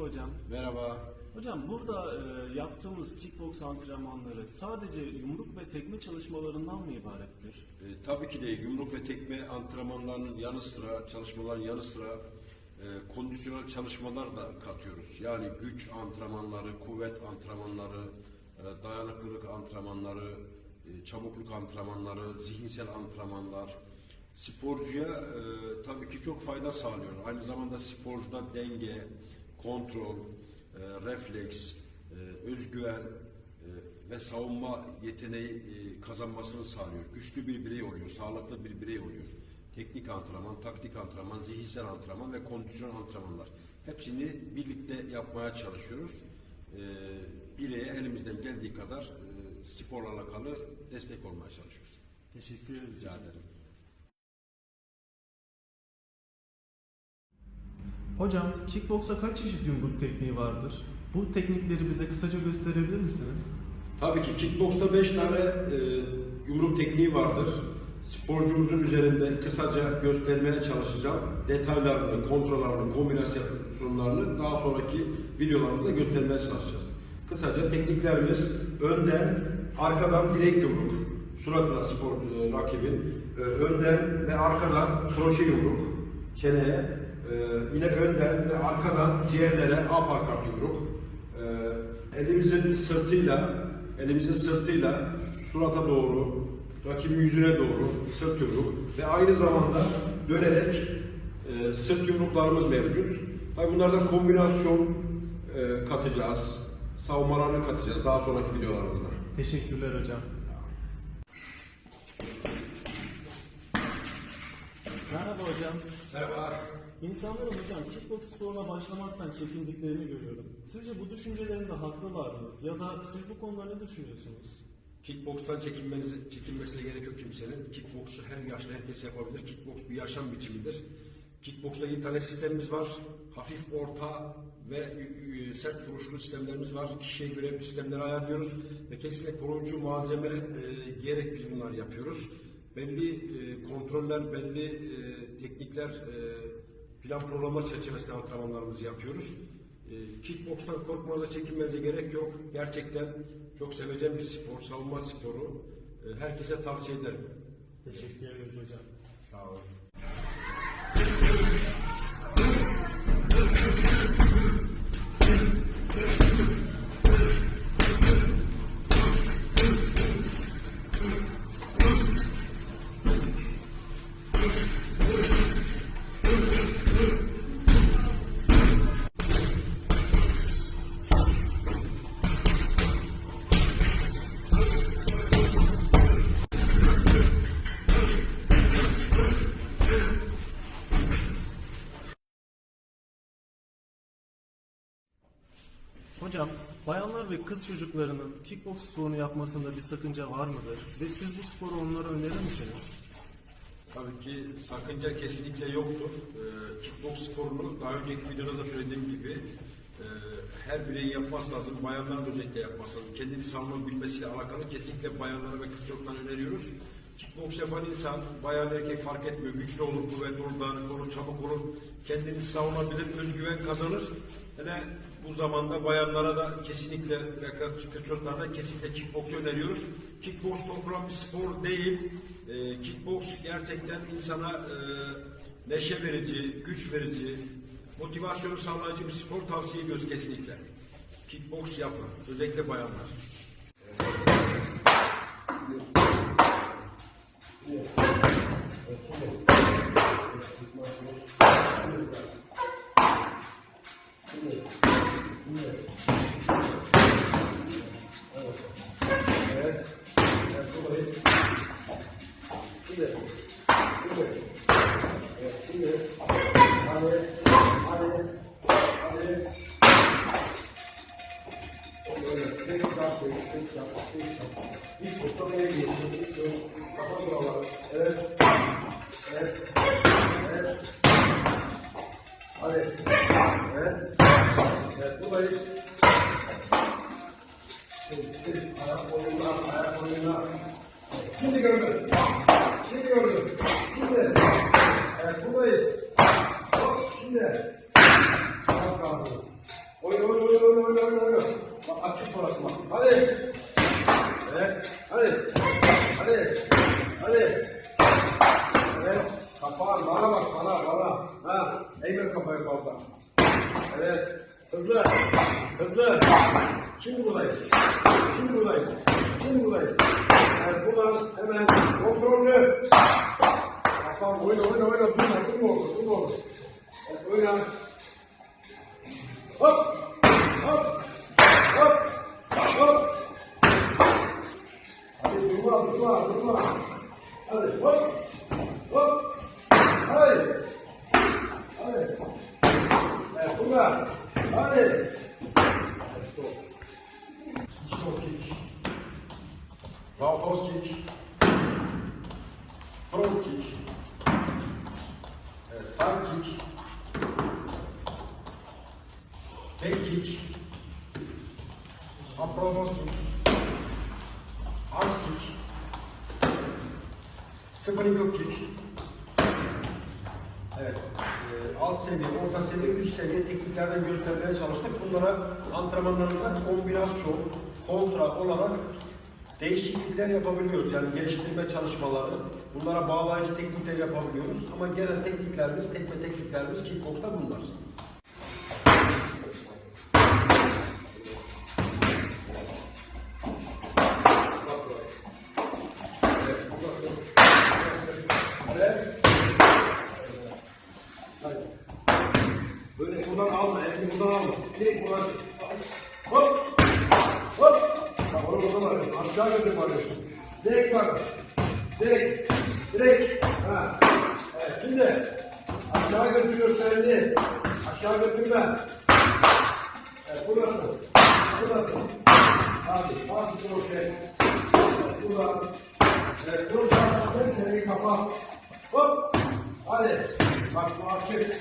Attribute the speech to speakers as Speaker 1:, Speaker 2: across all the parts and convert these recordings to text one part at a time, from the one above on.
Speaker 1: hocam.
Speaker 2: Merhaba.
Speaker 1: Hocam burada e, yaptığımız kickbox antrenmanları sadece yumruk ve tekme çalışmalarından mı ibarettir?
Speaker 2: E, tabii ki de yumruk ve tekme antrenmanlarının yanı sıra, çalışmaların yanı sıra e, kondisyonel çalışmalar da katıyoruz. Yani güç antrenmanları, kuvvet antrenmanları, e, dayanıklılık antrenmanları, e, çabukluk antrenmanları, zihinsel antrenmanlar. Sporcuya e, tabii ki çok fayda sağlıyor. Aynı zamanda sporcuda denge, kontrol, e, refleks, e, özgüven e, ve savunma yeteneği e, kazanmasını sağlıyor. Güçlü bir birey oluyor, sağlıklı bir birey oluyor. Teknik antrenman, taktik antrenman, zihinsel antrenman ve kondisyon antrenmanlar. Hepsini birlikte yapmaya çalışıyoruz. E, bireye elimizden geldiği kadar e, sporla alakalı destek olmaya çalışıyoruz.
Speaker 1: Teşekkür ederiz.
Speaker 2: Rica ederim.
Speaker 1: Hocam kickboksa kaç çeşit yumruk tekniği vardır? Bu teknikleri bize kısaca gösterebilir misiniz?
Speaker 2: Tabii ki kickboksta 5 tane e, yumruk tekniği vardır. Sporcumuzun üzerinde kısaca göstermeye çalışacağım. Detaylarını, kontrollerini, kombinasyonlarını daha sonraki videolarımızda göstermeye çalışacağız. Kısaca tekniklerimiz önden, arkadan direkt yumruk. Suratına spor e, rakibin. E, önden ve arkadan kroşe yumruk. Çeneye. E, yine önden ve arkadan ciğerlere uppercut yumruk. Ee, elimizin sırtıyla elimizin sırtıyla surata doğru rakibin yüzüne doğru sırt yumruk ve aynı zamanda dönerek e, sırt yumruklarımız mevcut. Tabii bunlardan kombinasyon e, katacağız. Savunmalarını katacağız daha sonraki videolarımızda.
Speaker 1: Teşekkürler hocam. Merhaba hocam.
Speaker 2: Merhaba.
Speaker 1: İnsanların hocam kickbox sporuna başlamaktan çekindiklerini görüyorum. Sizce bu düşüncelerinde haklılar mı? Ya da siz bu konuda ne düşünüyorsunuz?
Speaker 2: Kickbokstan çekinmenize, çekinmesine gerek yok kimsenin. Kickboksu her yaşta herkes yapabilir. Kickboks bir yaşam biçimidir. Kickboksta iyi tane sistemimiz var. Hafif, orta ve sert vuruşlu sistemlerimiz var. Kişiye göre sistemleri ayarlıyoruz. Ve kesinlikle koruyucu malzeme e, giyerek biz bunları yapıyoruz. Belli e, kontroller, belli e, teknikler, e, plan programlar çerçevesinde antrenmanlarımızı yapıyoruz. E, kickbokstan korkmanıza, çekinmenize gerek yok. Gerçekten çok seveceğim bir spor, savunma sporu. E, herkese tavsiye ederim.
Speaker 1: Teşekkür ederiz hocam.
Speaker 2: Sağ olun.
Speaker 1: Hocam, bayanlar ve kız çocuklarının kickbox sporunu yapmasında bir sakınca var mıdır? Ve siz bu sporu onlara önerir misiniz?
Speaker 2: Tabii ki sakınca kesinlikle yoktur. Ee, kickbox sporunu daha önceki videoda da söylediğim gibi e, her bireyin yapması lazım. Bayanların özellikle yapması lazım. Kendini savunma bilmesiyle alakalı kesinlikle bayanlara ve kız çocuklarına öneriyoruz. Kickbox yapan insan bayan erkek fark etmiyor. Güçlü olur, kuvvetli olur, dağınık olur, çabuk olur. Kendini savunabilir, özgüven kazanır. Hele bu zamanda bayanlara da kesinlikle ve kız kız çocuklarına da kesinlikle kickbox öneriyoruz. Kickbox korkulan bir spor değil. Ee, kickbox gerçekten insana e, neşe verici, güç verici, motivasyonu sağlayıcı bir spor tavsiye ediyoruz kesinlikle. Kickbox yapın. Özellikle bayanlar.
Speaker 3: Hadi. Evet. Evet, buradayız. Şimdi, ayak oyunlar, ayak oyunlar. Şimdi gördüm. Şimdi gördüm. Şimdi.
Speaker 2: Oyna oyna oyna oyna oyna oyna oyna. Bak açık bak. Hadi. Hadi. Hadi. Hadi. Evet. Kapan bana bak bana bana. Ha. Eğme kafayı fazla. Evet. Hızlı. Hızlı. Şimdi buradayız. Şimdi buradayız. Şimdi buradayız. Evet buradan hemen kontrollü. Kapan oyna oyna oyna. Durma durma orada durma orada. Oyna. Hop. Hop. Hop. Hop. Hadi durma durma durma. Hadi hop. Hop. Hadi. Hadi. Evet burada. Hadi. Stop.
Speaker 4: Stop kick. Roundhouse kick. Front kick. Evet, side kick. Back kick. Approach kick. Kick. Spinning kick. Evet, e, alt seviye, orta seviye, üst seviye tekniklerden göstermeye çalıştık. Bunlara antrenmanlarımızda kombinasyon, kontra olarak değişiklikler yapabiliyoruz. Yani geliştirme çalışmaları, bunlara bağlayıcı teknikler yapabiliyoruz. Ama genel tekniklerimiz, tekme tekniklerimiz kickboxta bunlar.
Speaker 2: Buradan alma, elini buradan alma. Direkt buradan çık. Hop! Hop! Bak onu buradan alıyorsun. Aşağı götür alıyorsun. Direkt bak. Direkt. Direkt. Ha. Evet, şimdi aşağı götürüyorsun elini. Aşağı götürme. Evet, burası. Burası. Hadi, bas bir okey. Evet, buradan. Evet, dur sen seneyi kapat. Hop. Hadi. Bak bu açık.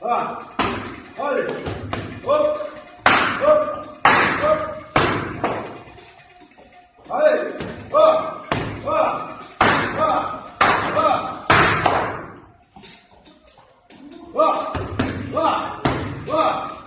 Speaker 2: Ha. Wah! Wah! Wah!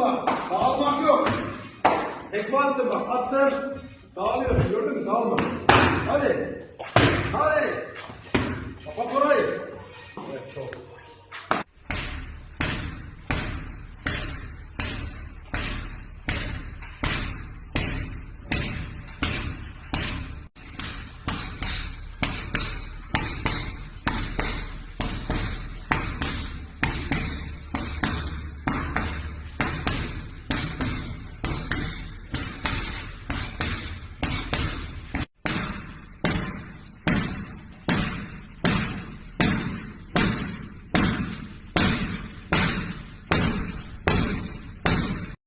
Speaker 2: Dağılma. Dağılmak yok. Tekme attım bak. Attım. Dağılıyor. Gördün mü? Dağılma. Hadi. Hadi. Kapat orayı.